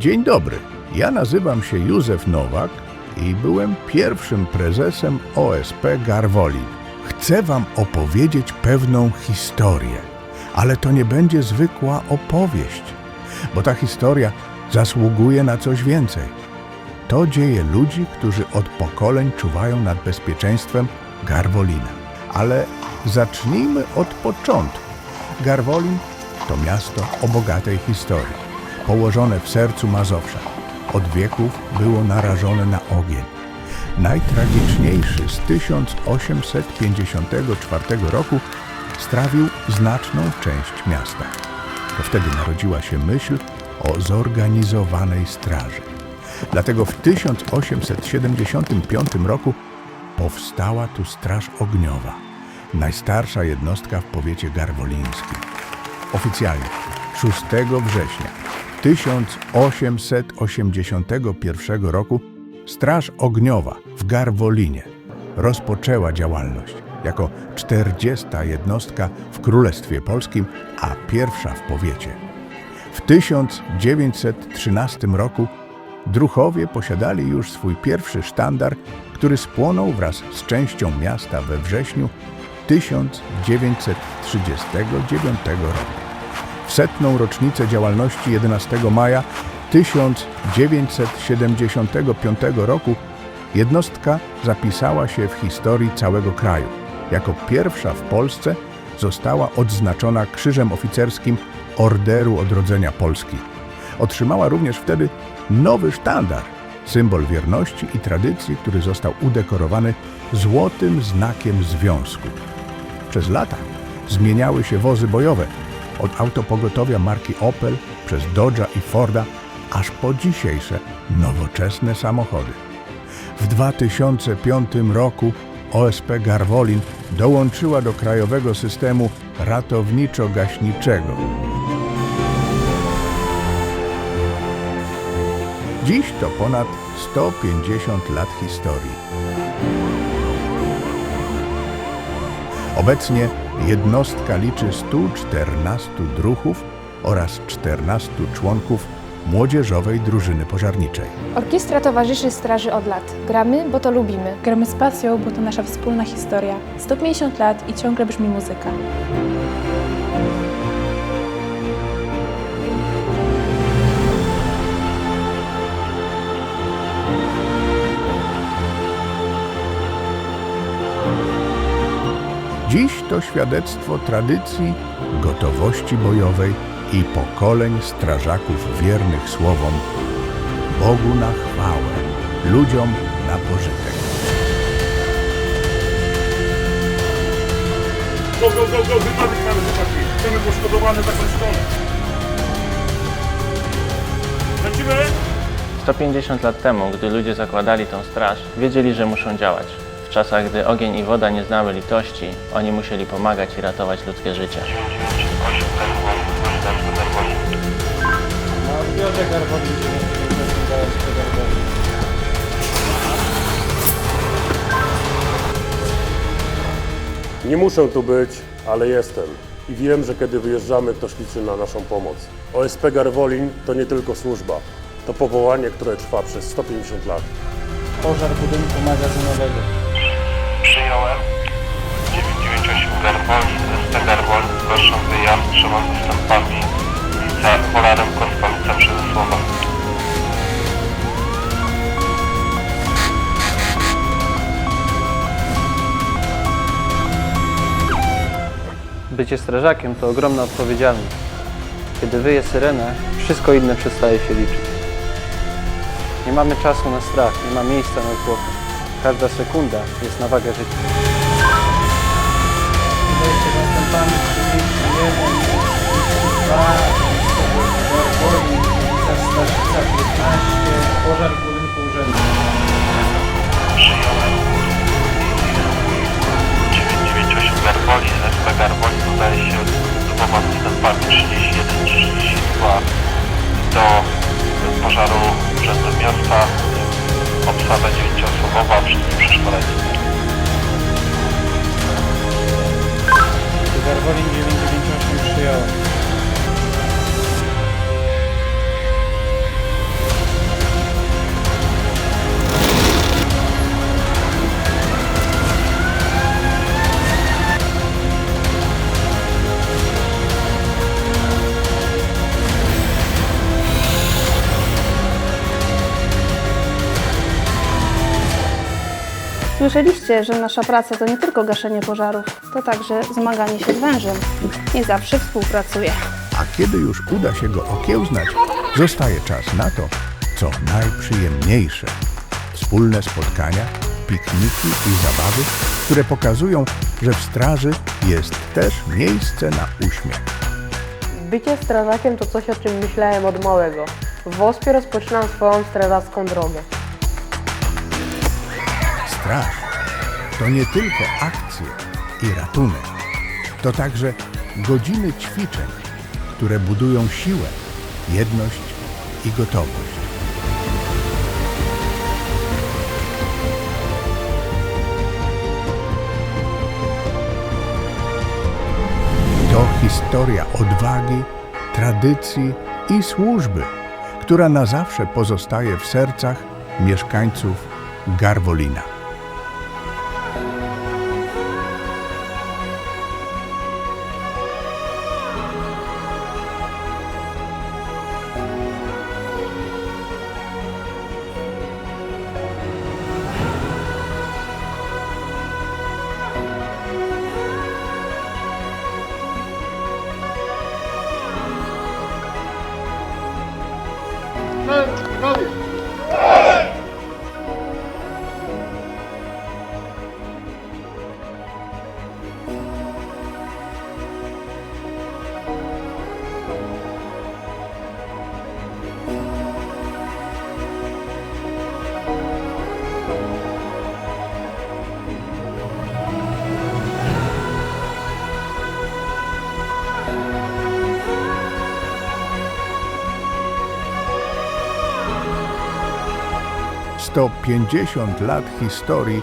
Dzień dobry, ja nazywam się Józef Nowak i byłem pierwszym prezesem OSP Garwolin. Chcę wam opowiedzieć pewną historię, ale to nie będzie zwykła opowieść, bo ta historia zasługuje na coś więcej. To dzieje ludzi, którzy od pokoleń czuwają nad bezpieczeństwem Garwolina. Ale zacznijmy od początku. Garwolin to miasto o bogatej historii, położone w sercu Mazowsza. Od wieków było narażone na ogień. Najtragiczniejszy z 1854 roku strawił znaczną część miasta. To wtedy narodziła się myśl o zorganizowanej straży. Dlatego w 1875 roku powstała tu Straż Ogniowa, najstarsza jednostka w powiecie garwolińskim. Oficjalnie 6 września 1881 roku Straż Ogniowa w Garwolinie rozpoczęła działalność jako 40. jednostka w Królestwie Polskim, a pierwsza w powiecie. W 1913 roku Druchowie posiadali już swój pierwszy sztandar, który spłonął wraz z częścią miasta we wrześniu 1939 roku. Setną rocznicę działalności 11 maja 1975 roku jednostka zapisała się w historii całego kraju. Jako pierwsza w Polsce została odznaczona Krzyżem Oficerskim Orderu Odrodzenia Polski. Otrzymała również wtedy nowy sztandar, symbol wierności i tradycji, który został udekorowany złotym znakiem związku. Przez lata zmieniały się wozy bojowe, od autopogotowia marki Opel przez Dodge'a i Forda, aż po dzisiejsze nowoczesne samochody. W 2005 roku OSP Garwolin dołączyła do krajowego systemu ratowniczo-gaśniczego. Dziś to ponad 150 lat historii. Obecnie jednostka liczy 114 druhów oraz 14 członków młodzieżowej drużyny pożarniczej. Orkiestra towarzyszy Straży od lat. Gramy, bo to lubimy. Gramy z pasją, bo to nasza wspólna historia. 150 lat i ciągle brzmi muzyka. To świadectwo tradycji, gotowości bojowej i pokoleń strażaków wiernych słowom Bogu na chwałę, ludziom na pożytek. Go, go, go, go, wypadek mamy chłopaki. Chcemy poszkodowany zakreślony. Lecimy? 150 lat temu, gdy ludzie zakładali tą straż, wiedzieli, że muszą działać. W czasach, gdy ogień i woda nie znały litości, oni musieli pomagać i ratować ludzkie życie. Na odbiorze Garwolin 9 OSP Garwolin. Nie muszę tu być, ale jestem. I wiem, że kiedy wyjeżdżamy, ktoś liczy na naszą pomoc. OSP Garwolin to nie tylko służba. To powołanie, które trwa przez 150 lat. Pożar budynku magazynowego. Przyjąłem 998 Garwolin, SP Garwolin, proszę wyjazd trzema zastępami za Polarem Kostolica Przemysłowa. Bycie strażakiem to ogromna odpowiedzialność. Kiedy wyje syrenę, wszystko inne przestaje się liczyć. Nie mamy czasu na strach, nie ma miejsca na zwłokę. Każda sekunda jest na wagę życia. Wejście zastępami 31, 32, Słyszeliście, że nasza praca to nie tylko gaszenie pożarów, to także zmaganie się z wężem. Nie zawsze współpracuje. A kiedy już uda się go okiełznać, zostaje czas na to, co najprzyjemniejsze. Wspólne spotkania, pikniki i zabawy, które pokazują, że w straży jest też miejsce na uśmiech. Bycie strażakiem to coś, o czym myślałem od małego. W Ospie rozpoczynam swoją strażacką drogę. Straż to nie tylko akcje i ratunek, to także godziny ćwiczeń, które budują siłę, jedność i gotowość. To historia odwagi, tradycji i służby, która na zawsze pozostaje w sercach mieszkańców Garwolina. Vamos, vamos. 150 lat historii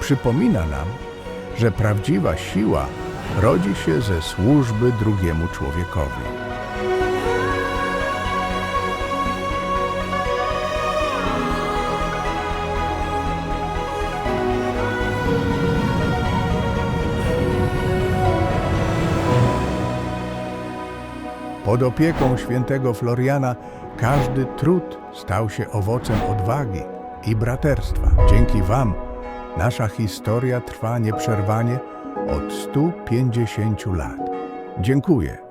przypomina nam, że prawdziwa siła rodzi się ze służby drugiemu człowiekowi. Pod opieką świętego Floriana każdy trud stał się owocem odwagi i braterstwa. Dzięki Wam nasza historia trwa nieprzerwanie od 150 lat. Dziękuję